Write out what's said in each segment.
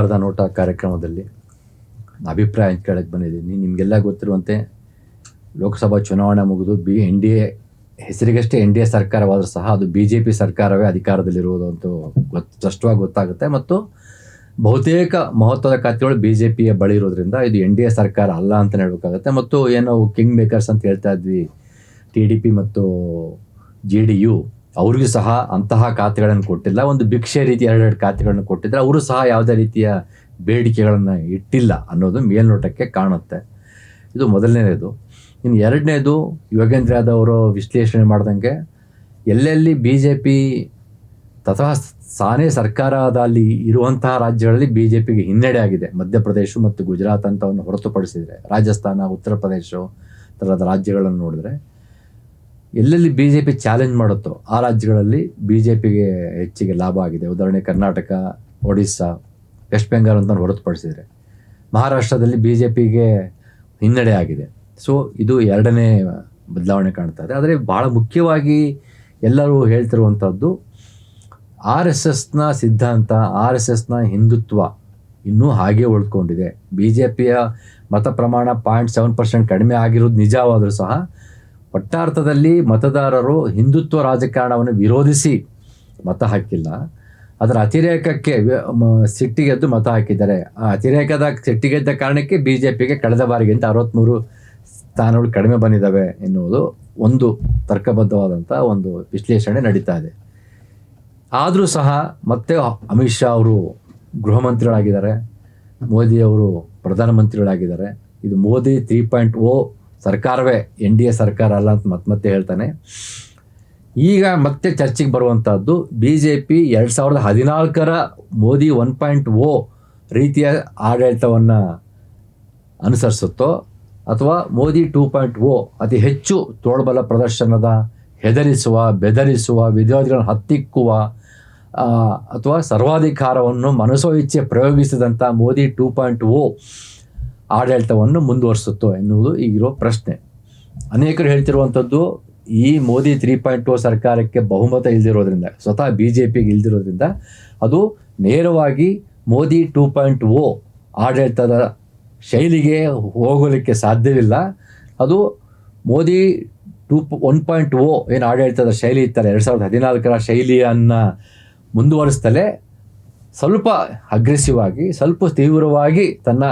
ಸೋಮವಾರದ ನೋಟ ಕಾರ್ಯಕ್ರಮದಲ್ಲಿ ಅಭಿಪ್ರಾಯ ಕೇಳಕ್ಕೆ ಬಂದಿದ್ದೀನಿ. ನಿಮಗೆಲ್ಲ ಗೊತ್ತಿರುವಂತೆ ಲೋಕಸಭಾ ಚುನಾವಣೆ ಮುಗಿದು ಬಿ ಎನ್ ಡಿ ಎ ಹೆಸರಿಗಷ್ಟೇ ಎನ್ ಡಿ ಎ ಸರ್ಕಾರವಾದರೂ ಸಹ ಅದು ಬಿ ಜೆ ಪಿ ಸರ್ಕಾರವೇ ಅಧಿಕಾರದಲ್ಲಿರುವುದು ಅಂತೂ ಗೊತ್ತು ಸ್ಪಷ್ಟವಾಗಿ ಗೊತ್ತಾಗುತ್ತೆ. ಮತ್ತು ಬಹುತೇಕ ಮಹತ್ವದ ಖಾತೆಗಳು ಬಿ ಜೆ ಪಿಯ ಬಳಿ ಇರೋದ್ರಿಂದ ಇದು ಎನ್ ಡಿ ಎ ಸರ್ಕಾರ ಅಲ್ಲ ಅಂತ ಹೇಳ್ಬೇಕಾಗತ್ತೆ. ಮತ್ತು ಏನೋ ಕಿಂಗ್ ಮೇಕರ್ಸ್ ಅಂತ ಹೇಳ್ತಾ ಇದ್ವಿ, ಟಿ ಡಿ ಪಿ ಮತ್ತು ಜೆ ಡಿ ಯು. ಅವ್ರಿಗೂ ಸಹ ಅಂತಹ ಖಾತೆಗಳನ್ನು ಕೊಟ್ಟಿಲ್ಲ. ಒಂದು ಭಿಕ್ಷೆ ರೀತಿ ಎರಡೆರಡು ಖಾತೆಗಳನ್ನು ಕೊಟ್ಟಿದ್ರೆ ಅವರು ಸಹ ಯಾವುದೇ ರೀತಿಯ ಬೇಡಿಕೆಗಳನ್ನು ಇಟ್ಟಿಲ್ಲ ಅನ್ನೋದು ಮೇಲ್ನೋಟಕ್ಕೆ ಕಾಣುತ್ತೆ. ಇದು ಮೊದಲನೇದು ಇನ್ನು ಎರಡನೇದು, ಯೋಗೇಂದ್ರ ಯಾದವ್ ಅವರು ವಿಶ್ಲೇಷಣೆ ಮಾಡ್ದಂಗೆ ಎಲ್ಲೆಲ್ಲಿ ಬಿ ಜೆ ಪಿ ತಥಾ ಸಾನೇ ಸರ್ಕಾರದಲ್ಲಿ ಇರುವಂತಹ ರಾಜ್ಯಗಳಲ್ಲಿ ಬಿ ಜೆ ಪಿಗೆ ಹಿನ್ನಡೆ ಆಗಿದೆ. ಮಧ್ಯಪ್ರದೇಶ ಮತ್ತು ಗುಜರಾತ್ ಅಂತವನ್ನು ಹೊರತುಪಡಿಸಿದರೆ, ರಾಜಸ್ಥಾನ, ಉತ್ತರ ಪ್ರದೇಶ ಥರದ ರಾಜ್ಯಗಳನ್ನು ನೋಡಿದ್ರೆ. ಎಲ್ಲೆಲ್ಲಿ ಬಿ ಜೆ ಪಿ ಚಾಲೆಂಜ್ ಮಾಡುತ್ತೋ ಆ ರಾಜ್ಯಗಳಲ್ಲಿ ಬಿ ಜೆ ಪಿಗೆ ಹೆಚ್ಚಿಗೆ ಲಾಭ ಆಗಿದೆ. ಉದಾಹರಣೆ ಕರ್ನಾಟಕ, ಒಡಿಸ್ಸಾ ವೆಸ್ಟ್ ಬೆಂಗಾಲ್ ಅಂತ ಹೊರತುಪಡಿಸಿದರೆ ಮಹಾರಾಷ್ಟ್ರದಲ್ಲಿ ಬಿ ಜೆ ಪಿಗೆ ಹಿನ್ನಡೆ ಆಗಿದೆ. ಸೊ ಇದು ಎರಡನೇ ಬದಲಾವಣೆ ಕಾಣ್ತಾ ಇದೆ. ಆದರೆ ಭಾಳ ಮುಖ್ಯವಾಗಿ ಎಲ್ಲರೂ ಹೇಳ್ತಿರುವಂಥದ್ದು ಆರ್ ಎಸ್ ಎಸ್ನ ಸಿದ್ಧಾಂತ, ಆರ್ ಎಸ್ ಎಸ್ನ ಹಿಂದುತ್ವ ಇನ್ನೂ ಹಾಗೆ ಉಳ್ಕೊಂಡಿದೆ ಬಿ ಜೆ ಪಿಯ ಮತ ಪ್ರಮಾಣ ಪಾಯಿಂಟ್ ಸೆವೆನ್ ಪರ್ಸೆಂಟ್ ಕಡಿಮೆ ಆಗಿರೋದು ನಿಜವಾದರೂ ಸಹ ಒಟ್ಟಾರ್ಥದಲ್ಲಿ ಮತದಾರರು ಹಿಂದುತ್ವ ರಾಜಕಾರಣವನ್ನು ವಿರೋಧಿಸಿ ಮತ ಹಾಕಿಲ್ಲ. ಅದರ ಅತಿರೇಕಕ್ಕೆ ಸಿಟ್ಟಿಗೆದ್ದು ಮತ ಹಾಕಿದ್ದಾರೆ. ಆ ಅತಿರೇಕದ ಸಿಟ್ಟಿಗೆದ್ದ ಕಾರಣಕ್ಕೆ ಬಿ ಜೆ ಪಿಗೆ ಕಳೆದ ಬಾರಿಗಿಂತ ಅರವತ್ತ್ಮೂರು ಸ್ಥಾನಗಳು ಕಡಿಮೆ ಬಂದಿದ್ದಾವೆ ಎನ್ನುವುದು ಒಂದು ತರ್ಕಬದ್ಧವಾದಂಥ ಒಂದು ವಿಶ್ಲೇಷಣೆ ನಡೀತಾ ಇದೆ. ಆದರೂ ಸಹ ಮತ್ತೆ ಅಮಿತ್ ಶಾ ಅವರು ಗೃಹ ಮಂತ್ರಿಗಳಾಗಿದ್ದಾರೆ. ಮೋದಿ ಅವರು ಪ್ರಧಾನಮಂತ್ರಿಗಳಾಗಿದ್ದಾರೆ ಇದು ಮೋದಿ ತ್ರೀ ಪಾಯಿಂಟ್ ಓ ಸರ್ಕಾರವೇ, ಎನ್ ಡಿ ಎ ಸರ್ಕಾರ ಅಲ್ಲ ಅಂತ ಮತ್ತೆ ಮತ್ತೆ ಹೇಳ್ತಾನೆ. ಈಗ ಮತ್ತೆ ಚರ್ಚೆಗೆ ಬರುವಂಥದ್ದು ಬಿ ಜೆ ಪಿ ಎರಡು ಸಾವಿರದ ಹದಿನಾಲ್ಕರ ಮೋದಿ ಒನ್ ಪಾಯಿಂಟ್ ಓ ರೀತಿಯ ಆಡಳಿತವನ್ನು ಅನುಸರಿಸುತ್ತೋ ಅಥವಾ ಮೋದಿ ಟೂ ಪಾಯಿಂಟ್ ಓ ಅತಿ ಹೆಚ್ಚು ತೋಳ್ಬಲ ಪ್ರದರ್ಶನದ ಹೆದರಿಸುವ, ಬೆದರಿಸುವ ವಿರೋಧಿಗಳನ್ನು ಹತ್ತಿಕ್ಕುವ ಅಥವಾ ಸರ್ವಾಧಿಕಾರವನ್ನು ಮನಸೋ ಇಚ್ಛೆ ಪ್ರಯೋಗಿಸಿದಂಥ ಮೋದಿ ಟೂ ಪಾಯಿಂಟ್ ಓ ಆಡಳಿತವನ್ನು ಮುಂದುವರಿಸುತ್ತೋ ಎನ್ನುವುದು ಈಗಿರೋ ಪ್ರಶ್ನೆ. ಅನೇಕರು ಹೇಳ್ತಿರುವಂಥದ್ದು ಈ ಮೋದಿ ತ್ರೀ ಪಾಯಿಂಟ್ ಟು ಸರ್ಕಾರಕ್ಕೆ ಬಹುಮತ ಇಲ್ದಿರೋದ್ರಿಂದ, ಸ್ವತಃ ಬಿ ಜೆ ಪಿಗೆ ಇಲ್ದಿರೋದ್ರಿಂದ ಅದು ನೇರವಾಗಿ ಮೋದಿ ಟೂ ಪಾಯಿಂಟ್ ಓ ಆಡಳಿತದ ಶೈಲಿಗೆ ಹೋಗಲಿಕ್ಕೆ ಸಾಧ್ಯವಿಲ್ಲ. ಅದು Modi two one point O ಏನು ಆಡಳಿತದ ಶೈಲಿ ಇತ್ತಲ್ಲ, ಎರಡು ಸಾವಿರದ ಹದಿನಾಲ್ಕರ ಶೈಲಿಯನ್ನು ಮುಂದುವರಿಸ್ತಲೇ ಸ್ವಲ್ಪ ಅಗ್ರೆಸಿವ್ ಆಗಿ, ಸ್ವಲ್ಪ ತೀವ್ರವಾಗಿ ತನ್ನ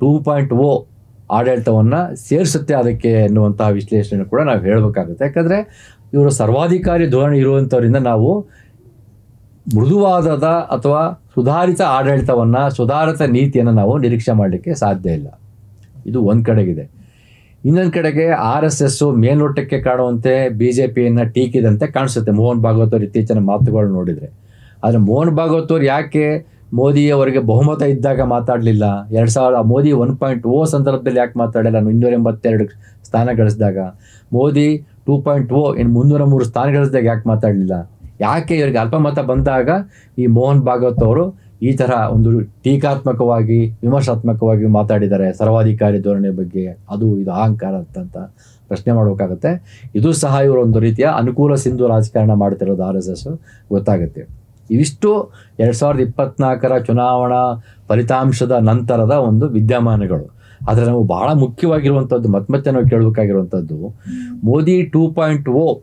ಟೂ ಪಾಯಿಂಟ್ ಓ ಆಡಳಿತವನ್ನು ಸೇರಿಸುತ್ತೆ ಅದಕ್ಕೆ ಎನ್ನುವಂತಹ ವಿಶ್ಲೇಷಣೆ ಕೂಡ ನಾವು ಹೇಳಬೇಕಾಗುತ್ತೆ. ಯಾಕಂದರೆ ಇವರು ಸರ್ವಾಧಿಕಾರಿ ಧೋರಣೆ ಇರುವಂಥವರಿಂದ ನಾವು ಮೃದುವಾದದ ಅಥವಾ ಸುಧಾರಿತ ಆಡಳಿತವನ್ನು, ಸುಧಾರಿತ ನೀತಿಯನ್ನು ನಾವು ನಿರೀಕ್ಷೆ ಮಾಡಲಿಕ್ಕೆ ಸಾಧ್ಯ ಇಲ್ಲ. ಇದು ಒಂದು ಕಡೆಗಿದೆ. ಇನ್ನೊಂದು ಕಡೆಗೆ ಆರ್ ಎಸ್ ಎಸ್ಸು ಮೇಲ್ನೋಟಕ್ಕೆ ಕಾಣುವಂತೆ ಬಿ ಜೆ ಪಿಯನ್ನು ಟೀಕಿದಂತೆ ಕಾಣಿಸುತ್ತೆ. ಮೋಹನ್ ಭಾಗವತ್ ಅವ್ರ ಇತ್ತೀಚಿನ ಮಾತುಗಳು ನೋಡಿದರೆ. ಆದರೆ ಮೋಹನ್ ಭಾಗವತ್ ಅವ್ರು ಯಾಕೆ ಮೋದಿ ಅವರಿಗೆ ಬಹುಮತ ಇದ್ದಾಗ ಮಾತಾಡಲಿಲ್ಲ. ಎರಡು ಸಾವಿರ ಮೋದಿ ಒನ್ ಪಾಯಿಂಟ್ ಓ ಸಂದರ್ಭದಲ್ಲಿ ಯಾಕೆ ಮಾತಾಡಲಿಲ್ಲ? ಇನ್ನೂರ ಎಂಬತ್ತೆರಡು ಸ್ಥಾನ ಗಳಿಸಿದಾಗ. ಮೋದಿ ಟೂ ಪಾಯಿಂಟ್ ಓ ಇನ್ನು ಮುನ್ನೂರ ಮೂರು ಸ್ಥಾನ ಗಳಿಸಿದಾಗ ಯಾಕೆ ಮಾತಾಡಲಿಲ್ಲ? ಯಾಕೆ ಇವರಿಗೆ ಅಲ್ಪಮತ ಬಂದಾಗ ಈ ಮೋಹನ್ ಭಾಗವತ್ ಅವರು ಈ ಥರ ಒಂದು ಟೀಕಾತ್ಮಕವಾಗಿ, ವಿಮರ್ಶಾತ್ಮಕವಾಗಿ ಮಾತಾಡಿದ್ದಾರೆ ಸರ್ವಾಧಿಕಾರಿ ಧೋರಣೆ ಬಗ್ಗೆ. ಅದು ಇದು ಅಹಂಕಾರ ಅಂತ ಪ್ರಶ್ನೆ ಮಾಡಬೇಕಾಗತ್ತೆ. ಇದು ಸಹ ಇವರು ಒಂದು ರೀತಿಯ ಅನುಕೂಲ ಸಿಂಧು ರಾಜಕಾರಣ ಮಾಡ್ತಿರೋದು ಆರ್ ಎಸ್. ಗೊತ್ತಾಗುತ್ತೆ. ಇವಿಷ್ಟು ಎರಡು ಸಾವಿರದ ಇಪ್ಪತ್ನಾಲ್ಕರ ಚುನಾವಣಾ ಫಲಿತಾಂಶದ ನಂತರದ ಒಂದು ವಿದ್ಯಮಾನಗಳು. ಆದರೆ ನಾವು ಬಹಳ ಮುಖ್ಯವಾಗಿರುವಂಥದ್ದು ಮತ್ತೆ ಮತ್ತೆ ನಾವು ಕೇಳಬೇಕಾಗಿರುವಂಥದ್ದು ಮೋದಿ ಟೂ ಪಾಯಿಂಟ್ ಓ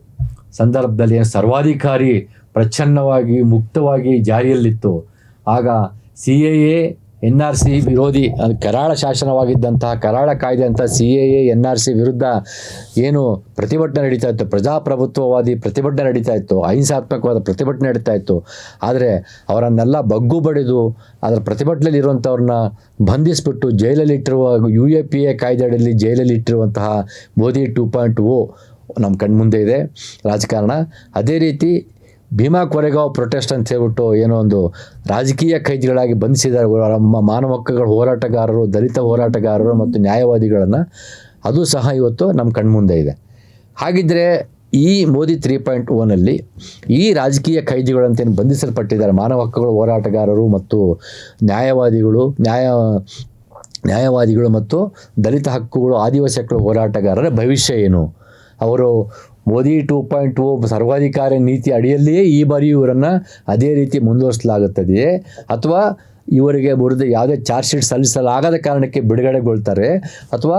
ಸಂದರ್ಭದಲ್ಲಿ ಸರ್ವಾಧಿಕಾರಿ ಪ್ರಚ್ಛನ್ನವಾಗಿ, ಮುಕ್ತವಾಗಿ ಜಾರಿಯಲ್ಲಿತ್ತು. ಆಗ C A A N R C ವಿರೋಧಿ ಕರಾಳ ಶಾಸನವಾಗಿದ್ದಂತಹ ಕರಾಳ ಕಾಯ್ದೆ ಅಂತ C A A N R C ವಿರುದ್ಧ ಏನು ಪ್ರತಿಭಟನೆ ನಡೀತಾ ಇತ್ತು. ಪ್ರಜಾಪ್ರಭುತ್ವವಾದಿ ಪ್ರತಿಭಟನೆ ನಡೀತಾ ಇತ್ತು. ಅಹಿಂಸಾತ್ಮಕವಾದ ಪ್ರತಿಭಟನೆ ನಡೀತಾ ಇತ್ತು. ಆದರೆ ಅವರನ್ನೆಲ್ಲ ಬಗ್ಗು ಬಡಿದು ಅದರ ಪ್ರತಿಭಟನೆಯಲ್ಲಿ ಇರುವಂಥವ್ರನ್ನ ಬಂಧಿಸಿಬಿಟ್ಟು ಜೈಲಲ್ಲಿ ಇಟ್ಟಿರುವ ಯು ಎ ಪಿ ಎ ಕಾಯ್ದೆಯಲ್ಲಿ ಜೈಲಲ್ಲಿ ಇಟ್ಟಿರುವಂತಹ ಮೋದಿ ಟೂ ಪಾಯಿಂಟ್ ಓ ನಮ್ಮ ಕಣ್ಮುಂದೆ ಇದೆ. ರಾಜಕಾರಣ ಅದೇ ರೀತಿ ಭೀಮಾ ಕೊರೆಗಾವ್ ಪ್ರೊಟೆಸ್ಟ್ ಅಂತ ಹೇಳ್ಬಿಟ್ಟು ಏನೋ ಒಂದು ರಾಜಕೀಯ ಕೈದಿಗಳಾಗಿ ಬಂಧಿಸಿದ್ದಾರೆ. ನಮ್ಮ ಮಾನವ ಹಕ್ಕುಗಳ ಹೋರಾಟಗಾರರು, ದಲಿತ ಹೋರಾಟಗಾರರು ಮತ್ತು ನ್ಯಾಯವಾದಿಗಳನ್ನು ಅದು ಸಹ ಇವತ್ತು ನಮ್ಮ ಕಣ್ಮುಂದೆ ಇದೆ. ಹಾಗಿದ್ದರೆ ಈ ಮೋದಿ ತ್ರೀ ಪಾಯಿಂಟ್ ಒನಲ್ಲಿ ಈ ರಾಜಕೀಯ ಖೈದಿಗಳಂತೇನು ಬಂಧಿಸಲ್ಪಟ್ಟಿದ್ದಾರೆ. ಮಾನವ ಹಕ್ಕುಗಳ ಹೋರಾಟಗಾರರು ಮತ್ತು ನ್ಯಾಯವಾದಿಗಳು, ನ್ಯಾಯ, ನ್ಯಾಯವಾದಿಗಳು ಮತ್ತು ದಲಿತ ಹಕ್ಕುಗಳು, ಆದಿವಾಸಿ ಹಕ್ಕುಗಳ ಹೋರಾಟಗಾರರ ಭವಿಷ್ಯ ಏನು? ಅವರು ಮೋದಿ ಟೂ ಪಾಯಿಂಟ್ ಓ ಸರ್ವಾಧಿಕಾರಿ ನೀತಿ ಅಡಿಯಲ್ಲಿಯೇ ಈ ಬಾರಿ ಇವರನ್ನು ಅದೇ ರೀತಿ ಮುಂದುವರಿಸಲಾಗುತ್ತದೆಯೇ? ಅಥವಾ ಇವರಿಗೆ ಬರೆದ ಯಾವುದೇ ಚಾರ್ಜ್ ಶೀಟ್ ಸಲ್ಲಿಸಲಾಗದ ಕಾರಣಕ್ಕೆ ಬಿಡುಗಡೆಗೊಳ್ತಾರೆ? ಅಥವಾ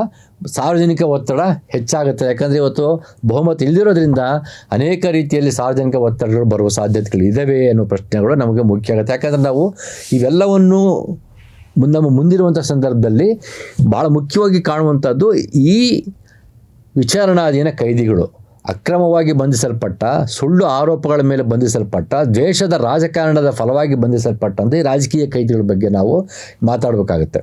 ಸಾರ್ವಜನಿಕ ಒತ್ತಡ ಹೆಚ್ಚಾಗುತ್ತೆ? ಯಾಕಂದರೆ ಇವತ್ತು ಬಹುಮತ ಇಲ್ಲದಿರೋದ್ರಿಂದ ಅನೇಕ ರೀತಿಯಲ್ಲಿ ಸಾರ್ವಜನಿಕ ಒತ್ತಡಗಳು ಬರುವ ಸಾಧ್ಯತೆಗಳು ಇದ್ದಾವೆ ಅನ್ನೋ ಪ್ರಶ್ನೆಗಳು ನಮಗೆ ಮುಖ್ಯ ಆಗುತ್ತೆ. ಯಾಕಂದರೆ ನಾವು ಇವೆಲ್ಲವನ್ನು ನಮ್ಮ ಮುಂದಿರುವಂಥ ಸಂದರ್ಭದಲ್ಲಿ ಭಾಳ ಮುಖ್ಯವಾಗಿ ಕಾಣುವಂಥದ್ದು ಈ ವಿಚಾರಣಾಧೀನ ಕೈದಿಗಳು. ಅಕ್ರಮವಾಗಿ ಬಂಧಿಸಲ್ಪಟ್ಟ, ಸುಳ್ಳು ಆರೋಪಗಳ ಮೇಲೆ ಬಂಧಿಸಲ್ಪಟ್ಟ ದೇಶದ ರಾಜಕಾರಣದ ಫಲವಾಗಿ ಬಂಧಿಸಲ್ಪಟ್ಟಂತೆ ರಾಜಕೀಯ ಕೈದಿಗಳ ಬಗ್ಗೆ ನಾವು ಮಾತಾಡಬೇಕಾಗುತ್ತೆ.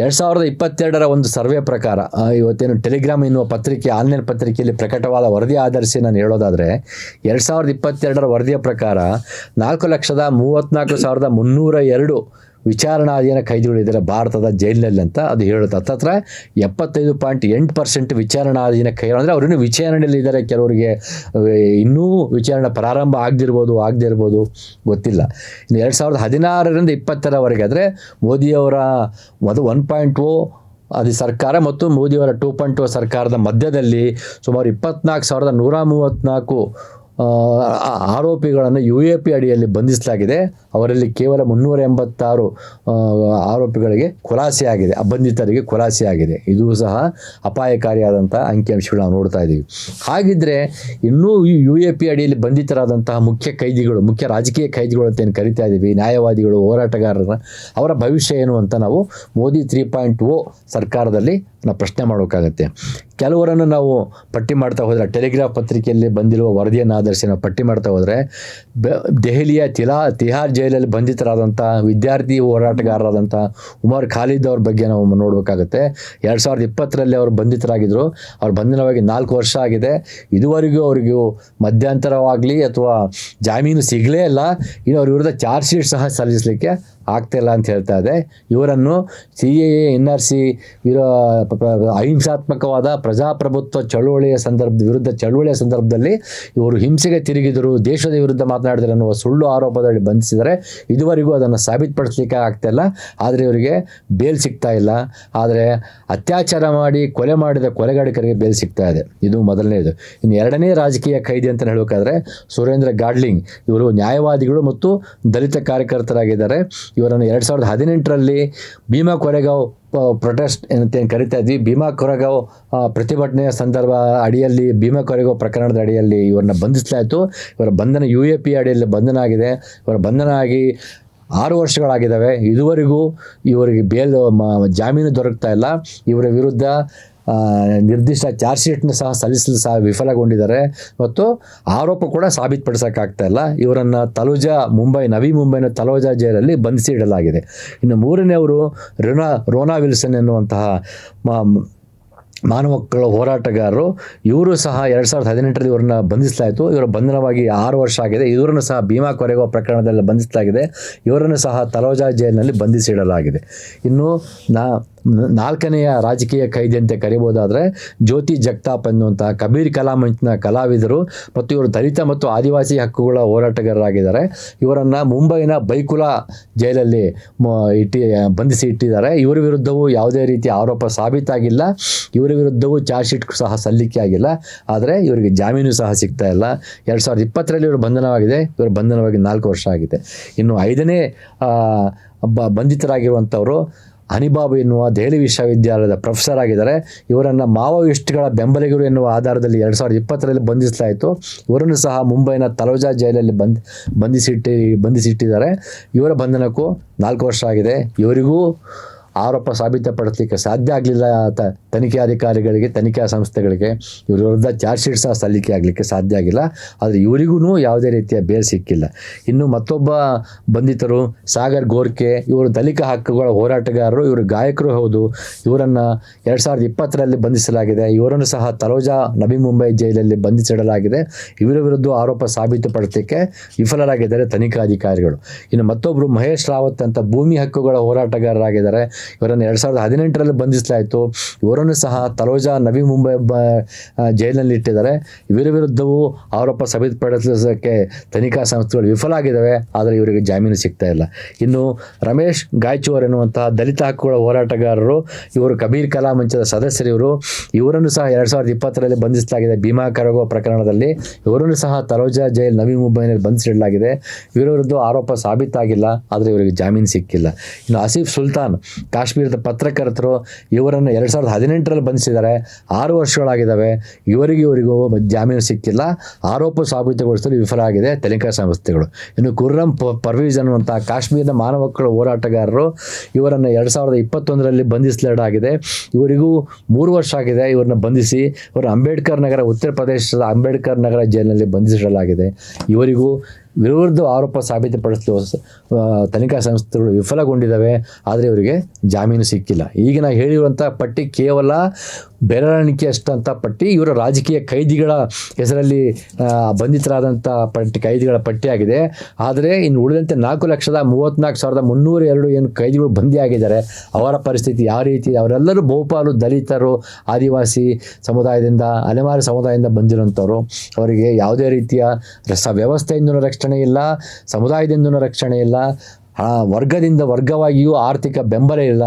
ಎರಡು ಸಾವಿರದ ಇಪ್ಪತ್ತೆರಡರ ಒಂದು ಸರ್ವೆ ಪ್ರಕಾರ ಇವತ್ತೇನು ಟೆಲಿಗ್ರಾಮ್ ಎನ್ನುವ ಪತ್ರಿಕೆ, ಆನ್ಲೈನ್ ಪತ್ರಿಕೆಯಲ್ಲಿ ಪ್ರಕಟವಾದ ವರದಿ ಆಧರಿಸಿ ನಾನು ಹೇಳೋದಾದರೆ, ಎರಡು ಸಾವಿರದ ಇಪ್ಪತ್ತೆರಡರ ವರದಿಯ ಪ್ರಕಾರ ನಾಲ್ಕು ಲಕ್ಷದ ಮೂವತ್ತ್ನಾಲ್ಕು ಸಾವಿರದ ಮುನ್ನೂರ ಎರಡು ವಿಚಾರಣಾಧೀನ ಕೈದಿಗಳಿದ್ದಾರೆ ಭಾರತದ ಜೈಲಿನಲ್ಲಿ ಅಂತ ಅದು ಹೇಳುತ್ತೆ. ಹತ್ತತ್ರ ಎಪ್ಪತ್ತೈದು ಪಾಯಿಂಟ್ ಎಂಟು ಪರ್ಸೆಂಟ್ ವಿಚಾರಣಾಧೀನ ಕೈ, ಅಂದರೆ ಅವರಿನ್ನೂ ವಿಚಾರಣೆಯಲ್ಲಿ ಇದ್ದಾರೆ ಕೆಲವರಿಗೆ ಇನ್ನೂ ವಿಚಾರಣೆ ಪ್ರಾರಂಭ ಆಗದಿರ್ಬೋದು ಆಗದೇ ಇರ್ಬೋದು ಗೊತ್ತಿಲ್ಲ. ಇನ್ನು ಎರಡು ಸಾವಿರದ ಹದಿನಾರರಿಂದ ಇಪ್ಪತ್ತರವರೆಗೆ ಆದರೆ ಮೋದಿಯವರ ಮೊದಲು ಒನ್ ಪಾಯಿಂಟ್ ಓ ಅದು ಸರ್ಕಾರ ಮತ್ತು ಮೋದಿಯವರ ಟೂ ಪಾಯಿಂಟ್ ಓ ಸರ್ಕಾರದ ಮಧ್ಯದಲ್ಲಿ ಸುಮಾರು ಇಪ್ಪತ್ನಾಲ್ಕು ಸಾವಿರದ ನೂರ ಮೂವತ್ತ್ನಾಲ್ಕು ಆರೋಪಿಗಳನ್ನು ಯು ಎ ಪಿ ಅಡಿಯಲ್ಲಿ ಬಂಧಿಸಲಾಗಿದೆ. ಅವರಲ್ಲಿ ಕೇವಲ ಮುನ್ನೂರ ಎಂಬತ್ತಾರು ಆರೋಪಿಗಳಿಗೆ ಖುಲಾಸೆಯಾಗಿದೆ ಬಂಧಿತರಿಗೆ ಖುಲಾಸೆಯಾಗಿದೆ ಇದು ಸಹ ಅಪಾಯಕಾರಿಯಾದಂಥ ನಾವು ನೋಡ್ತಾ ಇದ್ದೀವಿ. ಹಾಗಿದ್ರೆ ಇನ್ನೂ ಯು ಎ ಪಿ ಅಡಿಯಲ್ಲಿ ಬಂಧಿತರಾದಂತಹ ಮುಖ್ಯ ಕೈದಿಗಳು, ಮುಖ್ಯ ರಾಜಕೀಯ ಕೈದಿಗಳು ಅಂತ ಏನು ಕರಿತಾ ಇದ್ದೀವಿ. ನ್ಯಾಯವಾದಿಗಳು, ಹೋರಾಟಗಾರರ ಅವರ ಭವಿಷ್ಯ ಏನು ಅಂತ ನಾವು ಮೋದಿ ತ್ರೀ ಪಾಯಿಂಟ್ ಓ ಸರ್ಕಾರದಲ್ಲಿ ನಾವು ಪ್ರಶ್ನೆ ಮಾಡೋಕ್ಕಾಗತ್ತೆ ಕೆಲವರನ್ನು ನಾವು ಪಟ್ಟಿ ಮಾಡ್ತಾ ಹೋದರೆ, ಟೆಲಿಗ್ರಾಫ್ ಪತ್ರಿಕೆಯಲ್ಲಿ ಬಂದಿರುವ ವರದಿಯನ್ನು ಆಧರಿಸಿ ನಾವು ಪಟ್ಟಿ ಮಾಡ್ತಾ ಹೋದರೆ ದೆಹಲಿಯ ತಿಲಾ, ತಿಹಾರ್ ಜೈಲಲ್ಲಿ ಬಂಧಿತರಾದಂಥ, ವಿದ್ಯಾರ್ಥಿ ಹೋರಾಟಗಾರರಾದಂಥ ಉಮರ್ ಖಾಲಿದ್ ಅವ್ರ ಬಗ್ಗೆ ನಾವು ನೋಡಬೇಕಾಗುತ್ತೆ. ಎರಡು ಸಾವಿರದ ಇಪ್ಪತ್ತರಲ್ಲಿ ಅವರು ಬಂಧಿತರಾಗಿದ್ದರು ಅವ್ರ ಬಂಧನವಾಗಿ ನಾಲ್ಕು ವರ್ಷ ಆಗಿದೆ. ಇದುವರೆಗೂ ಅವರಿಗೂ ಮಧ್ಯಂತರವಾಗಲಿ ಅಥವಾ ಜಾಮೀನು ಸಿಗಲೇ ಇಲ್ಲ. ಇನ್ನು ಅವ್ರ ವಿರುದ್ಧ ಚಾರ್ಜ್ ಶೀಟ್ ಸಹ ಸಲ್ಲಿಸಲಿಕ್ಕೆ ಆಗ್ತಿಲ್ಲ ಅಂತ ಹೇಳ್ತಾ ಇದೆ. ಇವರನ್ನು C A N R C ಪ- ಅಹಿಂಸಾತ್ಮಕವಾದ ಪ್ರಜಾಪ್ರಭುತ್ವ ಚಳುವಳಿಯ ಸಂದರ್ಭದ ವಿರುದ್ಧ ಚಳುವಳಿಯ ಸಂದರ್ಭದಲ್ಲಿ ಇವರು ಹಿಂಸೆಗೆ ತಿರುಗಿದರು, ದೇಶದ ವಿರುದ್ಧ ಮಾತನಾಡಿದರು ಅನ್ನುವ ಸುಳ್ಳು ಆರೋಪದಲ್ಲಿ ಬಂಧಿಸಿದರೆ ಇದುವರೆಗೂ ಅದನ್ನು ಸಾಬೀತುಪಡಿಸಲಿಕ್ಕೆ ಆಗ್ತಾಯಿಲ್ಲ ಆದರೆ ಇವರಿಗೆ ಬೇಲ್ ಸಿಗ್ತಾ ಇಲ್ಲ. ಆದರೆ ಅತ್ಯಾಚಾರ ಮಾಡಿ ಕೊಲೆ ಮಾಡಿದ ಕೊಲೆಗಾಡಿಕರಿಗೆ ಬೇಲ್ ಸಿಗ್ತಾ ಇದೆ. ಇದು ಮೊದಲನೇದು. ಇನ್ನು ಎರಡನೇ ರಾಜಕೀಯ ಖೈದಿ ಅಂತ ಹೇಳಬೇಕಾದ್ರೆ ಸುರೇಂದ್ರ ಗಾಡ್ಲಿಂಗ್. ಇವರು ನ್ಯಾಯವಾದಿಗಳು ಮತ್ತು ದಲಿತ ಕಾರ್ಯಕರ್ತರಾಗಿದ್ದಾರೆ. ಇವರನ್ನು ಎರಡು ಸಾವಿರದ ಹದಿನೆಂಟರಲ್ಲಿ ಭೀಮಾ ಕೊರೆಗಾಂವ್ ಪ್ರೊಟೆಸ್ಟ್ ಏನಂತ ಏನು ಕರಿತಾ ಇದ್ವಿ. ಭೀಮಾ ಕೊರೆಗಾವ್ ಪ್ರತಿಭಟನೆಯ ಸಂದರ್ಭ ಅಡಿಯಲ್ಲಿ, ಭೀಮಾ ಕೊರೆಗಾವ್ ಪ್ರಕರಣದ ಅಡಿಯಲ್ಲಿ ಇವರನ್ನ ಬಂಧಿಸಲಾಯಿತು. ಇವರ ಬಂಧನ ಯು ಎ ಪಿ ಅಡಿಯಲ್ಲಿ ಬಂಧನ ಆಗಿದೆ ಇವರ ಬಂಧನ ಆಗಿ ಆರು ವರ್ಷಗಳಾಗಿದ್ದಾವೆ. ಇದುವರೆಗೂ ಇವರಿಗೆ ಬೇಲ್ ಜಾಮೀನು ದೊರಕ್ತಾ ಇಲ್ಲ. ಇವರ ವಿರುದ್ಧ ನಿರ್ದಿಷ್ಟ ಚಾರ್ಜ್ ಶೀಟ್ನ ಸಹ ಸಲ್ಲಿಸಲು ಸಹ ವಿಫಲಗೊಂಡಿದ್ದಾರೆ. ಮತ್ತು ಆರೋಪ ಕೂಡ ಸಾಬೀತುಪಡಿಸೋಕ್ಕಾಗ್ತಾ ಇಲ್ಲ. ಇವರನ್ನು ತಲೋಜಾ ಮುಂಬೈ ನವಿ ಮುಂಬೈನ ತಲೋಜಾ ಜೈಲಲ್ಲಿ ಬಂಧಿಸಿ ಇಡಲಾಗಿದೆ. ಇನ್ನು ಮೂರನೆಯವರು ರೋನಾ ರೋನಾ ವಿಲ್ಸನ್ ಎನ್ನುವಂತಹ ಮಾನವ ಮಕ್ಕಳ ಹೋರಾಟಗಾರರು. ಇವರು ಸಹ ಎರಡು ಸಾವಿರದ ಹದಿನೆಂಟರಲ್ಲಿ ಇವರನ್ನ ಬಂಧಿಸಲಾಯಿತು. ಇವರ ಬಂಧನವಾಗಿ ಆರು ವರ್ಷ ಆಗಿದೆ. ಇವರನ್ನು ಸಹ ಭೀಮಾ ಕೊರೆಗುವ ಪ್ರಕರಣದಲ್ಲಿ ಬಂಧಿಸಲಾಗಿದೆ. ಇವರನ್ನು ಸಹ ತಲೋಜಾ ಜೈಲಿನಲ್ಲಿ ಬಂಧಿಸಿಡಲಾಗಿದೆ ಇನ್ನು ನಾ ನಾಲ್ಕನೆಯ ರಾಜಕೀಯ ಖೈದಿ ಅಂತ ಕರಿಬೋದಾದರೆ ಜ್ಯೋತಿ ಜಗತಾಪ್ ಅನ್ನುವಂಥ ಕಬೀರ್ ಕಲಾ ಮಂಚ್ನ ಕಲಾವಿದರು ಮತ್ತು ಇವರು ದಲಿತ ಮತ್ತು ಆದಿವಾಸಿ ಹಕ್ಕುಗಳ ಹೋರಾಟಗಾರರಾಗಿದ್ದಾರೆ. ಇವರನ್ನು ಮುಂಬೈನ ಬೈಕುಲಾ ಜೈಲಲ್ಲಿ ಇಟ್ಟಿ, ಬಂಧಿಸಿ ಇಟ್ಟಿದ್ದಾರೆ. ಇವರ ವಿರುದ್ಧವೂ ಯಾವುದೇ ರೀತಿಯ ಆರೋಪ ಸಾಬೀತಾಗಿಲ್ಲ. ಇವರ ವಿರುದ್ಧವೂ ಚಾರ್ಜ್ ಶೀಟ್ ಸಹ ಸಲ್ಲಿಕೆ ಆಗಿಲ್ಲ. ಆದರೆ ಇವರಿಗೆ ಜಾಮೀನು ಸಹ ಸಿಗ್ತಾ ಇಲ್ಲ. ಎರಡು ಸಾವಿರದ ಇಪ್ಪತ್ತರಲ್ಲಿ ಇವರು ಬಂಧನವಾಗಿದೆ. ಇವರು ಬಂಧನವಾಗಿ ನಾಲ್ಕು ವರ್ಷ ಆಗಿದೆ. ಇನ್ನು ಐದನೇ ಬ, ಬಂಧಿತರಾಗಿರುವಂಥವರು ಹನಿಬಾಬು ಎನ್ನುವ ದೆಹಲಿ ವಿಶ್ವವಿದ್ಯಾಲಯದ ಪ್ರೊಫೆಸರ್ ಆಗಿದ್ದಾರೆ. ಇವರನ್ನು ಮಾವೋಯಿಸ್ಟ್ಗಳ ಬೆಂಬಲಿಗರು ಎನ್ನುವ ಆಧಾರದಲ್ಲಿ ಎರಡು ಸಾವಿರದ ಇಪ್ಪತ್ತರಲ್ಲಿ ಬಂಧಿಸಲಾಯಿತು. ಇವರನ್ನು ಸಹ ಮುಂಬೈನ ತಲೋಜಾ ಜೈಲಲ್ಲಿ ಬಂದ್, ಬಂಧಿಸಿಟ್ಟಿ, ಬಂಧಿಸಿಟ್ಟಿದ್ದಾರೆ. ಇವರ ಬಂಧನಕ್ಕೂ ನಾಲ್ಕು ವರ್ಷ ಆಗಿದೆ. ಇವರಿಗೂ ಆರೋಪ ಸಾಬೀತಪಡಿಸಲಿಕ್ಕೆ ಸಾಧ್ಯ ಆಗಲಿಲ್ಲ ತ ತನಿಖೆ ಅಧಿಕಾರಿಗಳಿಗೆ, ತನಿಖಾ ಸಂಸ್ಥೆಗಳಿಗೆ ಇವ್ರ ವಿರುದ್ಧ ಚಾರ್ಜ್ ಶೀಟ್ ಸಹ ಸಲ್ಲಿಕೆ ಆಗಲಿಕ್ಕೆ ಸಾಧ್ಯ ಆಗಿಲ್ಲ. ಆದರೆ ಇವರಿಗೂ ಯಾವುದೇ ರೀತಿಯ ಬೇಲ್ ಸಿಕ್ಕಿಲ್ಲ. ಇನ್ನು ಮತ್ತೊಬ್ಬ ಬಂಧಿತರು ಸಾಗರ್ ಗೋರ್ಕೆ, ಇವರು ದಲಿತ ಹಕ್ಕುಗಳ ಹೋರಾಟಗಾರರು, ಇವರು ಗಾಯಕರು ಹೌದು. ಇವರನ್ನು ಎರಡು ಸಾವಿರದ ಇಪ್ಪತ್ತರಲ್ಲಿ ಬಂಧಿಸಲಾಗಿದೆ. ಇವರನ್ನು ಸಹ ತರೋಜಾ ನವಿ ಮುಂಬೈ ಜೈಲಲ್ಲಿ ಬಂಧಿಸಿಡಲಾಗಿದೆ. ಇವರ ವಿರುದ್ಧ ಆರೋಪ ಸಾಬೀತುಪಡಿಸಲಿಕ್ಕೆ ವಿಫಲರಾಗಿದ್ದಾರೆ ತನಿಖಾಧಿಕಾರಿಗಳು ಇನ್ನು ಮತ್ತೊಬ್ಬರು ಮಹೇಶ್ ರಾವತ್ ಅಂತ ಭೂಮಿ ಹಕ್ಕುಗಳ ಹೋರಾಟಗಾರರಾಗಿದ್ದಾರೆ. ಇವರನ್ನು ಎರಡು ಸಾವಿರದ ಹದಿನೆಂಟರಲ್ಲಿ ಬಂಧಿಸಲಾಯಿತು. ಇವರನ್ನು ಸಹ ತಲೋಜಾ ನವಿ ಮುಂಬೈ ಬ ಜೈಲಿನಲ್ಲಿ ಇಟ್ಟಿದ್ದಾರೆ. ಇವರ ವಿರುದ್ಧವೂ ಆರೋಪ ಸಾಬೀತುಪಡಿಸೋಕ್ಕೆ ತನಿಖಾ ಸಂಸ್ಥೆಗಳು ವಿಫಲ ಆಗಿದ್ದಾವೆ. ಆದರೆ ಇವರಿಗೆ ಜಾಮೀನು ಸಿಗ್ತಾ ಇಲ್ಲ. ಇನ್ನು ರಮೇಶ್ ಗಾಯಚೂರ್ ಎನ್ನುವಂತಹ ದಲಿತ ಹಕ್ಕುಗಳ ಹೋರಾಟಗಾರರು, ಇವರು ಕಬೀರ್ ಕಲಾ ಮಂಚದ ಸದಸ್ಯರು ಇವರು ಇವರನ್ನು ಸಹ ಎರಡು ಸಾವಿರದ ಇಪ್ಪತ್ತರಲ್ಲಿ ಬಂಧಿಸಲಾಗಿದೆ ಭೀಮಾ ಕರಗೋ ಪ್ರಕರಣದಲ್ಲಿ. ಇವರನ್ನು ಸಹ ತಲೋಜಾ ಜೈಲ್ ನವಿ ಮುಂಬೈನಲ್ಲಿ ಬಂಧಿಸಿಡಲಾಗಿದೆ. ಇವರ ವಿರುದ್ಧ ಆರೋಪ ಸಾಬೀತಾಗಿಲ್ಲ. ಆದರೆ ಇವರಿಗೆ ಜಾಮೀನು ಸಿಕ್ಕಿಲ್ಲ. ಇನ್ನು ಆಸಿಫ್ ಸುಲ್ತಾನ್ ಕಾಶ್ಮೀರದ ಪತ್ರಕರ್ತರು ಇವರನ್ನು ಎರಡು ಸಾವಿರದ ಹದಿನೆಂಟರಲ್ಲಿ ಬಂಧಿಸಿದ್ದಾರೆ. ಆರು ವರ್ಷಗಳಾಗಿದ್ದಾವೆ. ಇವರಿಗೆ ಇವರಿಗೂ ಜಾಮೀನು ಸಿಕ್ಕಿಲ್ಲ. ಆರೋಪ ಸಾಬೀತುಗೊಳಿಸಲು ವಿಫಲ ಆಗಿದೆ ತನಿಖಾ ಸಂಸ್ಥೆಗಳು. ಇನ್ನು ಕುರ್ರಂ ಪರ್ವೀಜ್ ಅನ್ನುವಂಥ ಕಾಶ್ಮೀರದ ಮಾನವ ಹಕ್ಕುಗಳ ಹೋರಾಟಗಾರರು ಇವರನ್ನು ಎರಡು ಸಾವಿರದ ಇಪ್ಪತ್ತೊಂದರಲ್ಲಿ ಬಂಧಿಸಲಾಗಿದೆ. ಇವರಿಗೂ ಮೂರು ವರ್ಷ ಆಗಿದೆ ಇವರನ್ನ ಬಂಧಿಸಿ. ಇವರು ಅಂಬೇಡ್ಕರ್ ನಗರ, ಉತ್ತರ ಪ್ರದೇಶದ ಅಂಬೇಡ್ಕರ್ ನಗರ ಜೈಲಿನಲ್ಲಿ ಬಂಧಿಸಿಡಲಾಗಿದೆ. ಇವರಿಗೂ ವಿರುದ್ಧ ಆರೋಪ ಸಾಬೀತುಪಡಿಸಲು ತನಿಖಾ ಸಂಸ್ಥೆಗಳು ವಿಫಲಗೊಂಡಿದ್ದಾವೆ, ಆದರೆ ಇವರಿಗೆ ಜಾಮೀನು ಸಿಕ್ಕಿಲ್ಲ. ಈಗ ನಾವು ಹೇಳಿರುವಂಥ ಪಟ್ಟಿ ಕೇವಲ ಬೆರಳಿಕೆ ಅಷ್ಟಂಥ ಪಟ್ಟಿ, ಇವರ ರಾಜಕೀಯ ಕೈದಿಗಳ ಹೆಸರಲ್ಲಿ ಬಂಧಿತರಾದಂಥ ಪಟ್ಟಿ, ಕೈದಿಗಳ ಪಟ್ಟಿಯಾಗಿದೆ ಆದರೆ ಇನ್ನು ಉಳಿದಂತೆ ನಾಲ್ಕು ಲಕ್ಷದ ಮೂವತ್ತ್ನಾಲ್ಕು ಸಾವಿರದ ಮುನ್ನೂರ ಎರಡು ಏನು ಕೈದಿಗಳು ಬಂಧಿಯಾಗಿದ್ದಾರೆ ಅವರ ಪರಿಸ್ಥಿತಿ ಯಾವ ರೀತಿ? ಅವರೆಲ್ಲರೂ ಬಹುಪಾಲು ದಲಿತರು, ಆದಿವಾಸಿ ಸಮುದಾಯದಿಂದ, ಅಲೆಮಾರಿ ಸಮುದಾಯದಿಂದ ಬಂದಿರುವಂಥವ್ರು. ಅವರಿಗೆ ಯಾವುದೇ ರೀತಿಯ ರಸ ವ್ಯವಸ್ಥೆಯಿಂದನೂ ರಕ್ಷಣೆ ಇಲ್ಲ, ಸಮುದಾಯದಿಂದನೂ ರಕ್ಷಣೆ ಇಲ್ಲ ವರ್ಗದಿಂದ ವರ್ಗವಾಗಿಯೂ ಆರ್ಥಿಕ ಬೆಂಬಲ ಇಲ್ಲ.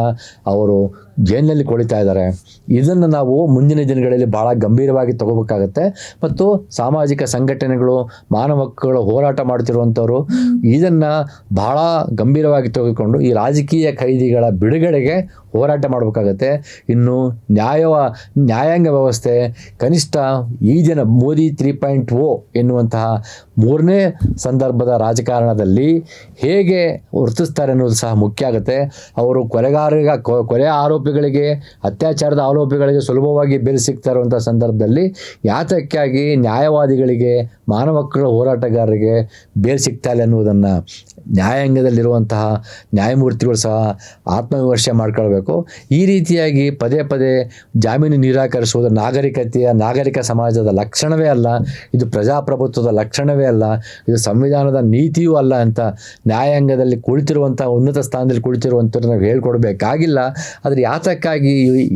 ಅವರು ಜೈಲಿನಲ್ಲಿ ಕೊಳಿತಾ ಇದ್ದಾರೆ. ಇದನ್ನು ನಾವು ಮುಂದಿನ ದಿನಗಳಲ್ಲಿ ಭಾಳ ಗಂಭೀರವಾಗಿ ತಗೋಬೇಕಾಗತ್ತೆ. ಮತ್ತು ಸಾಮಾಜಿಕ ಸಂಘಟನೆಗಳು ಮಾನವ ಹಕ್ಕುಗಳ ಹೋರಾಟ ಮಾಡ್ತಿರುವಂಥವ್ರು ಇದನ್ನು ಬಹಳ ಗಂಭೀರವಾಗಿ ತೆಗೆದುಕೊಂಡು ಈ ರಾಜಕೀಯ ಖೈದಿಗಳ ಬಿಡುಗಡೆಗೆ ಹೋರಾಟ ಮಾಡಬೇಕಾಗತ್ತೆ. ಇನ್ನು ನ್ಯಾಯವ ನ್ಯಾಯಾಂಗ ವ್ಯವಸ್ಥೆ ಕನಿಷ್ಠ ಈ ದಿನ ಮೋದಿ ತ್ರೀ ಪಾಯಿಂಟ್ ಓ ಎನ್ನುವಂತಹ ಮೂರನೇ ಸಂದರ್ಭದ ರಾಜಕಾರಣದಲ್ಲಿ ಹೇಗೆ ವರ್ತಿಸ್ತಾರೆ ಅನ್ನೋದು ಸಹ ಮುಖ್ಯ ಆಗುತ್ತೆ. ಅವರು ಕೊಲೆಗಾರಗ ಕೊಲೆ ಕೊಲೆ ಆರೋಪಿಗಳಿಗೆ, ಅತ್ಯಾಚಾರದ ಆರೋಪಿಗಳಿಗೆ ಸುಲಭವಾಗಿ ಬೇರೆ ಸಿಗ್ತಾ ಇರುವಂಥ ಸಂದರ್ಭದಲ್ಲಿ ಯಾತಕ್ಕಾಗಿ ನ್ಯಾಯವಾದಿಗಳಿಗೆ, ಮಾನವ ಹಕ್ಕುಗಳ ಹೋರಾಟಗಾರರಿಗೆ ಬೇರೆ ಸಿಗ್ತಾ ಇಲ್ಲ ಎನ್ನುವುದನ್ನು ನ್ಯಾಯಾಂಗದಲ್ಲಿರುವಂತಹ ನ್ಯಾಯಮೂರ್ತಿಗಳು ಸಹ ಆತ್ಮವಿಮರ್ಶೆ ಮಾಡ್ಕೊಳ್ಬೇಕು. ಈ ರೀತಿಯಾಗಿ ಪದೇ ಪದೇ ಜಾಮೀನು ನಿರಾಕರಿಸುವುದು ನಾಗರಿಕತೆಯ, ನಾಗರಿಕ ಸಮಾಜದ ಲಕ್ಷಣವೇ ಅಲ್ಲ, ಇದು ಪ್ರಜಾಪ್ರಭುತ್ವದ ಲಕ್ಷಣವೇ ಅಲ್ಲ, ಇದು ಸಂವಿಧಾನದ ನೀತಿಯೂ ಅಲ್ಲ ಅಂತ ನ್ಯಾಯಾಂಗದಲ್ಲಿ ಕುಳಿತಿರುವಂಥ ಉನ್ನತ ಸ್ಥಾನದಲ್ಲಿ ಕುಳಿತಿರುವಂಥವ್ರು ನಾವು ಹೇಳ್ಕೊಡ್ಬೇಕಾಗಿಲ್ಲ. ಆದರೆ ಯಾತಕ್ಕಾಗಿ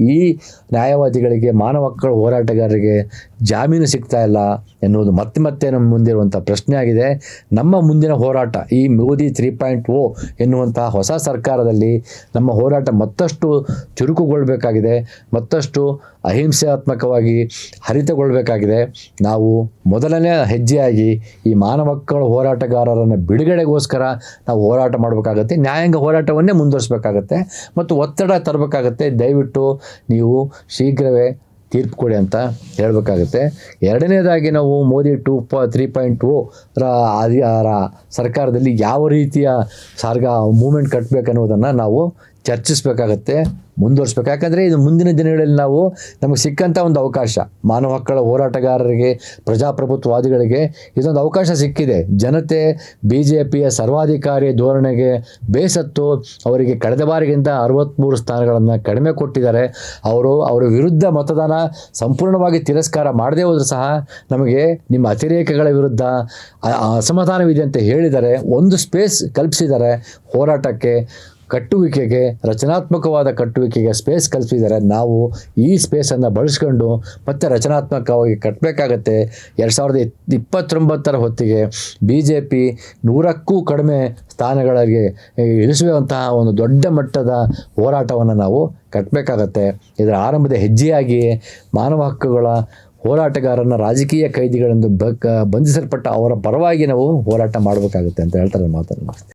ಈ- ನ್ಯಾಯವಾದಿಗಳಿಗೆ, ಮಾನವ ಹಕ್ಕುಗಳ ಹೋರಾಟಗಾರರಿಗೆ ಜಾಮೀನು ಸಿಗ್ತಾ ಇಲ್ಲ ಎನ್ನುವುದು ಮತ್ತೆ ಮತ್ತೆ ನಮ್ಮ ಮುಂದಿರುವಂಥ ಪ್ರಶ್ನೆ ಆಗಿದೆ ನಮ್ಮ ಮುಂದಿನ ಹೋರಾಟ ಈ ಮೋದಿ ತ್ರೀ ಪಾಯಿಂಟ್ ಓ ಎನ್ನುವಂತಹ ಹೊಸ ಸರ್ಕಾರದಲ್ಲಿ ನಮ್ಮ ಹೋರಾಟ ಮತ್ತಷ್ಟು ಚುರುಕುಗೊಳ್ಳಬೇಕಾಗಿದೆ ಮತ್ತಷ್ಟು ಅಹಿಂಸಾತ್ಮಕವಾಗಿ ಹರಿತಗೊಳ್ಳಬೇಕಾಗಿದೆ ನಾವು ಮೊದಲನೇ ಹೆಜ್ಜೆಯಾಗಿ ಈ ಮಾನವ ಮಕ್ಕಳ ಹೋರಾಟಗಾರರನ್ನು ಬಿಡುಗಡೆಗೋಸ್ಕರ ನಾವು ಹೋರಾಟ ಮಾಡಬೇಕಾಗತ್ತೆ. ನ್ಯಾಯಾಂಗ ಹೋರಾಟವನ್ನೇ ಮುಂದುವರಿಸಬೇಕಾಗತ್ತೆ. ಮತ್ತು ಒತ್ತಡ ತರಬೇಕಾಗತ್ತೆ. ದಯವಿಟ್ಟು ನೀವು ಶೀಘ್ರವೇ ತೀರ್ಪು ಕೊಡಿ ಅಂತ ಹೇಳಬೇಕಾಗುತ್ತೆ. ಎರಡನೇದಾಗಿ ನಾವು ಮೋದಿ ಟೂ ಪ, ತ್ರೀ ಪಾಯಿಂಟ್ ಓ ಸರ್ಕಾರದಲ್ಲಿ ಯಾವ ರೀತಿಯ ಸಾರ್ಗ, ಮೂಮೆಂಟ್ ಕಟ್ಟಬೇಕನ್ನೋದನ್ನು ನಾವು ಚರ್ಚಿಸಬೇಕಾಗತ್ತೆ, ಮುಂದುವರಿಸ್ಬೇಕು. ಯಾಕಂದರೆ ಇದು ಮುಂದಿನ ದಿನಗಳಲ್ಲಿ ನಾವು ನಮಗೆ ಸಿಕ್ಕಂಥ ಒಂದು ಅವಕಾಶ. ಮಾನವ ಹಕ್ಕಳ ಹೋರಾಟಗಾರರಿಗೆ, ಪ್ರಜಾಪ್ರಭುತ್ವವಾದಿಗಳಿಗೆ ಇದೊಂದು ಅವಕಾಶ ಸಿಕ್ಕಿದೆ. ಜನತೆ ಬಿ ಜೆ ಪಿಯ ಸರ್ವಾಧಿಕಾರಿ ಧೋರಣೆಗೆ ಬೇಸತ್ತು ಅವರಿಗೆ ಕಳೆದ ಬಾರಿಗಿಂತ ಅರವತ್ತ್ಮೂರು ಸ್ಥಾನಗಳನ್ನು ಕಡಿಮೆ ಕೊಟ್ಟಿದ್ದಾರೆ. ಅವರು, ಅವರ ವಿರುದ್ಧ ಮತದಾನ ಸಂಪೂರ್ಣವಾಗಿ ತಿರಸ್ಕಾರ ಮಾಡದೇ ಹೋದರೂ ಸಹ ನಮಗೆ ನಿಮ್ಮ ಅತಿರೇಕಗಳ ವಿರುದ್ಧ ಅಸಮಾಧಾನವಿದೆ ಅಂತ ಹೇಳಿದ್ದಾರೆ ಒಂದು ಸ್ಪೇಸ್ ಕಲ್ಪಿಸಿದ್ದಾರೆ ಹೋರಾಟಕ್ಕೆ ಕಟ್ಟುವಿಕೆಗೆ, ರಚನಾತ್ಮಕವಾದ ಕಟ್ಟುವಿಕೆಗೆ ಸ್ಪೇಸ್ ಕಲ್ಪಿಸಿದರೆ ನಾವು ಈ ಸ್ಪೇಸನ್ನು ಬಳಸ್ಕೊಂಡು ಮತ್ತೆ ರಚನಾತ್ಮಕವಾಗಿ ಕಟ್ಟಬೇಕಾಗತ್ತೆ. ಎರಡು ಸಾವಿರದ ಇಪ್- ಇಪ್ಪತ್ತೊಂಬತ್ತರ ಹೊತ್ತಿಗೆ ಬಿ ಜೆ ಪಿ ನೂರಕ್ಕೂ ಕಡಿಮೆ ಸ್ಥಾನಗಳಿಗೆ ಇಳಿಸುವಂತಹ ಒಂದು ದೊಡ್ಡ ಮಟ್ಟದ ಹೋರಾಟವನ್ನು ನಾವು ಕಟ್ಟಬೇಕಾಗತ್ತೆ. ಇದರ ಆರಂಭದ ಹೆಜ್ಜೆಯಾಗಿ ಮಾನವ ಹಕ್ಕುಗಳ ಹೋರಾಟಗಾರನ ರಾಜಕೀಯ ಕೈದಿಗಳೆಂದು ಬ ಬಂಧಿಸಲ್ಪಟ್ಟ ಅವರ ಪರವಾಗಿ ನಾವು ಹೋರಾಟ ಮಾಡಬೇಕಾಗುತ್ತೆ ಅಂತ ಹೇಳ್ತಾರೆ ಮಾತನ್ನು.